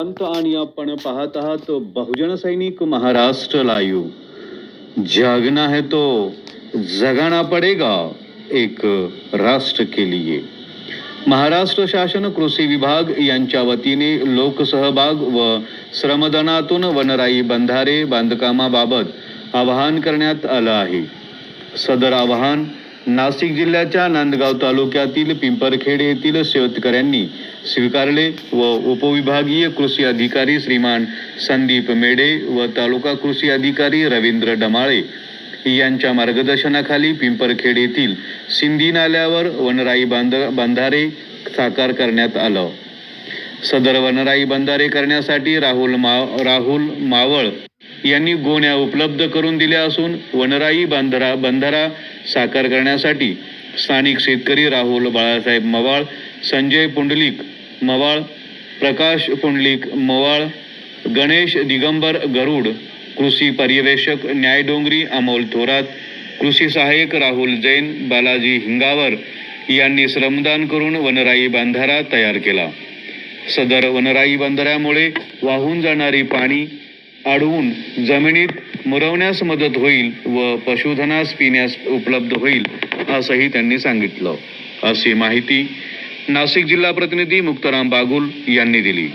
अंत आणि आपण पाहत आहात बहुजन सैनिक महाराष्ट्र लाईव्ह. जागना है तो जगाना पडेगा एक राष्ट्र के लिए. महाराष्ट्र शासन कृषी विभाग यांच्या वतीने लोकसहभाग व श्रमदानातून वनराई बंधारे बांधकामाबाबत आवाहन करण्यात आलं आहे. सदर आवाहन नाशिक जिल्ह्याच्या नांदगाव तालुक्यातील पिंपरखेड येथील शेतकऱ्यांनी स्वीकारले व उपविभागीय कृषी अधिकारी श्रीमान संदीप मेडे व तालुका कृषी अधिकारी रवींद्र डमाळे यांच्या मार्गदर्शनाखाली पिंपरखेड येथील सिंधी नाल्यावर वनराई बांध बंधारे साकार करण्यात आलं. सदर वनराई बंधारे करण्यासाठी राहुल मा राहुल मावळ यांनी गोण्या उपलब्ध करून दिल्या असून वनराई बांधारा बंधारा साकार करण्यासाठी स्थानिक शेतकरी राहुल बाळासाहेब मवाळ संजय पुंडलिक मवाळ प्रकाश पुंडलिक मवाळ गणेश दिगंबर गरुड कृषी पर्यवेक्षक न्यायडोंगरी अमोल थोरात कृषी सहाय्यक राहुल जैन बालाजी हिंगावर यांनी श्रमदान करून वनराई बांधारा तयार केला. सदर वनराई बंधाऱ्यामुळे वाहून जाणारी पाणी अडवून जमिनीत मुरवण्यास मदत होईल व पशुधनास पिण्यास उपलब्ध होईल असंही त्यांनी सांगितलं. अशी माहिती नाशिक जिल्हा प्रतिनिधी मुक्ताराम बागुल यांनी दिली.